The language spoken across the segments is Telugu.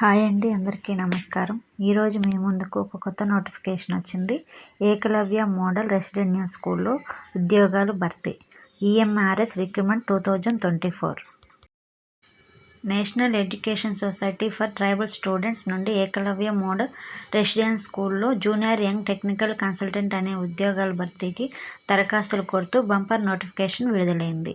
హాయ్ అండి అందరికీ నమస్కారం. ఈరోజు మీ ముందుకు ఒక కొత్త నోటిఫికేషన్ వచ్చింది. ఏకలవ్య మోడల్ రెసిడెన్షియల్ స్కూల్లో ఉద్యోగాలు భర్తీ. EMRS recruitment two thousand twenty four. National education society for tribal students నుండి ఏకలవ్య మోడల్ రెసిడెన్స్ స్కూల్లో జూనియర్ యంగ్ టెక్నికల్ కన్సల్టెంట్ అనే ఉద్యోగాల భర్తీకి దరఖాస్తులు కోరుతూ బంపర్ నోటిఫికేషన్ విడుదలైంది.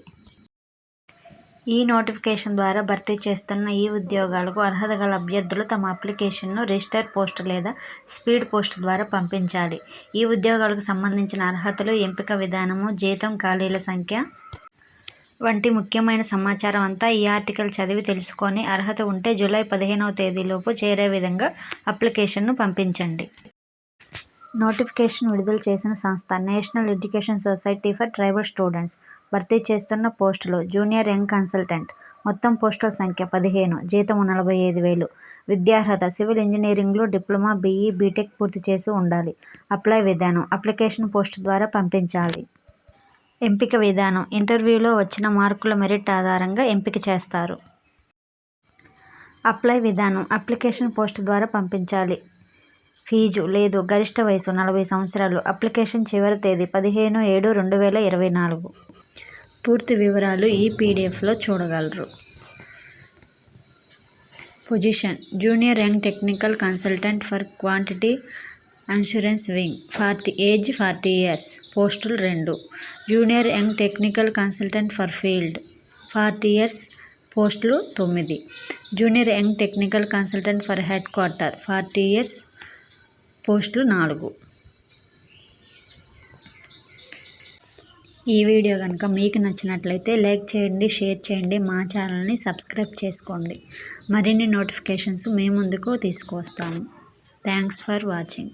ఈ నోటిఫికేషన్ ద్వారా భర్తీ చేస్తున్న ఈ ఉద్యోగాలకు అర్హత గల అభ్యర్థులు తమ అప్లికేషన్ను రిజిస్టర్ పోస్ట్ లేదా స్పీడ్ పోస్ట్ ద్వారా పంపించాలి. ఈ ఉద్యోగాలకు సంబంధించిన అర్హతలు ఎంపిక విధానము జీతం ఖాళీల సంఖ్య వంటి ముఖ్యమైన సమాచారం అంతా ఈ ఆర్టికల్ చదివి తెలుసుకొని అర్హత ఉంటే జూలై పదిహేనవ తేదీలోపు చేరే విధంగా అప్లికేషన్ను పంపించండి. నోటిఫికేషన్ విడుదల చేసిన సంస్థ national education society for tribal students భర్తీ చేస్తున్న పోస్టులు జూనియర్ యంగ్ కన్సల్టెంట్. మొత్తం పోస్టుల సంఖ్య పదిహేను. జీతం నలభై ఐదు వేలు. విద్యార్హత సివిల్ ఇంజనీరింగ్లో డిప్లొమా బీఈ బీటెక్ పూర్తి చేసి ఉండాలి. అప్లై విధానం అప్లికేషన్ పోస్ట్ ద్వారా పంపించాలి. ఎంపిక విధానం ఇంటర్వ్యూలో వచ్చిన మార్కుల మెరిట్ ఆధారంగా ఎంపిక చేస్తారు. అప్లై విధానం అప్లికేషన్ పోస్ట్ ద్వారా పంపించాలి. ఫీజు లేదు. గరిష్ట వయసు నలభై సంవత్సరాలు. అప్లికేషన్ చివరి తేదీ పదిహేను ఏడు రెండు వేల ఇరవై నాలుగు. పూర్తి వివరాలు ఈ పీడిఎఫ్లో చూడగలరు. Position. Junior young technical consultant for quantity assurance wing. Forty age forty years. పోస్టులు రెండు. Junior young technical consultant for field. Forty years. పోస్టులు తొమ్మిది. Junior young technical consultant for headquarter. Forty years. పోస్టులు నాలుగు. ఈ వీడియో కనుక మీకు నచ్చినట్లయితే లైక్ చేయండి షేర్ చేయండి మా ఛానల్ని సబ్స్క్రైబ్ చేసుకోండి. మరిన్ని నోటిఫికేషన్స్ మీ ముందుకు తీసుకువస్తాము థ్యాంక్స్ ఫర్ వాచింగ్.